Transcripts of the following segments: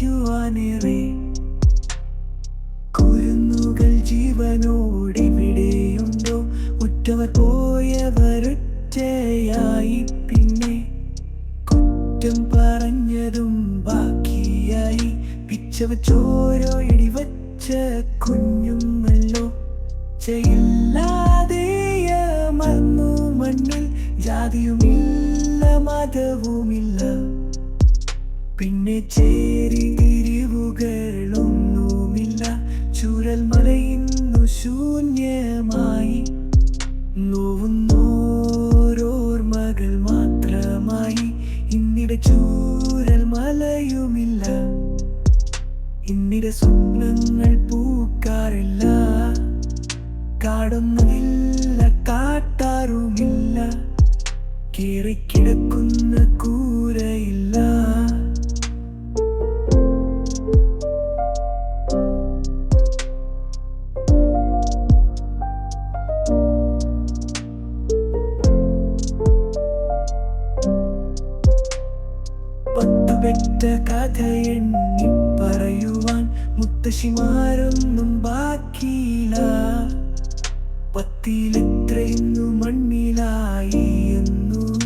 പഠിക്കുവാനേറെ കുരുന്നുകൾ ജീവനോടിവിടെയുണ്ടോ? ഉറ്റവർ പോയവരൊറ്റയായി പിന്നെ. കുറ്റം പറഞ്ഞതും ബാക്കിയായി. പിച്ചവ ചോരോ ഇടിവച്ച കുഞ്ഞുമല്ലോ ചെയ്യില്ലാതെ മറന്നു മണ്ണിൽ. ജാതിയുമില്ല മതവുമില്ല. പിന്നെ ചേരി തിരിവുകളൊന്നുമില്ല ചുരൽ മലയിന്നു ശൂന്യമായി നോവുന്നോരോർമകൾ മാത്രമായി. ഇന്നിടെ ചൂരൽ മലയുമില്ല. ഇന്നിടെ സ്വപ്നങ്ങൾ പൂക്കാറില്ല. കാടൊന്നുമില്ല കാട്ടാറുമില്ല. കേറിക്കിടക്കുന്ന കൂരയില്ല. പത്തുപെട്ട കഥ എണ്ണി പറയുവാൻ മുത്തശ്ശിമാരൊന്നും ബാക്കിയില്ല. പത്തിലെത്രയെന്നു മണ്ണിലായി എന്നു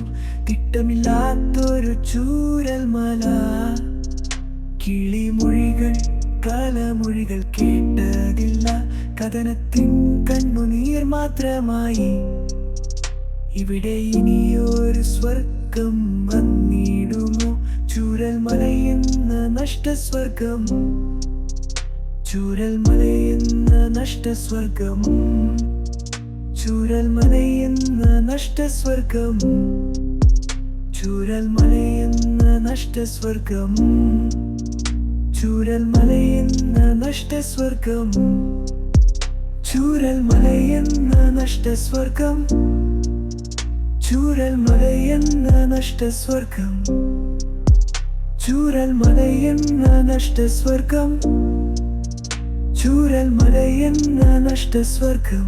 തിട്ടമില്ലാത്തൊരു ചൂരൽ മല കിളിമൊഴികൾ കലമൊഴികൾ കേട്ടതില്ല. കഥനത്തിൻ കണ്ണുനീർ മാത്രമായി. ഇവിടെ ഇനിയൊരു സ്വർഗം നഷ്ടസ്വർഗം. ചൂരൽ മലയെന്ന നഷ്ടസ്വർഗം. ചൂരൽ മലയെന്ന നഷ്ടസ്വർഗം. ചൂരൽ മലയെന്ന നഷ്ടസ്വർഗം. ചൂരൽ മലയെന്ന നഷ്ടസ്വർഗം. ചൂരൽ മലയെന്ന നഷ്ടസ്വർഗം. ചൂരൽ മലയെന്ന നഷ്ടസ്വർഗം. ചൂരൽ മലയെന്ന നഷ്ടസ്വർഗം ചൂരൽ മലയെന്ന നഷ്ടസ്വർഗം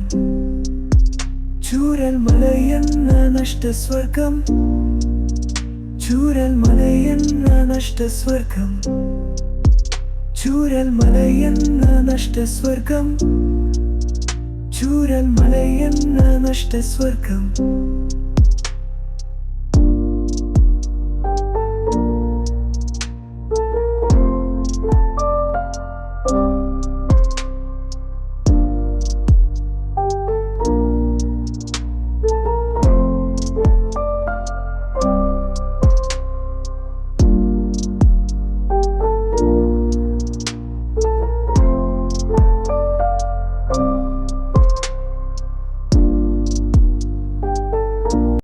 ചൂരൽ മലയെന്ന നഷ്ടസ്വർഗം ചൂരൽ മലയെന്ന നഷ്ടസ്വർഗം ചൂരൽ മലയെന്ന നഷ്ടസ്വർഗം ചൂരൽ മലയെന്ന നഷ്ടസ്വർഗം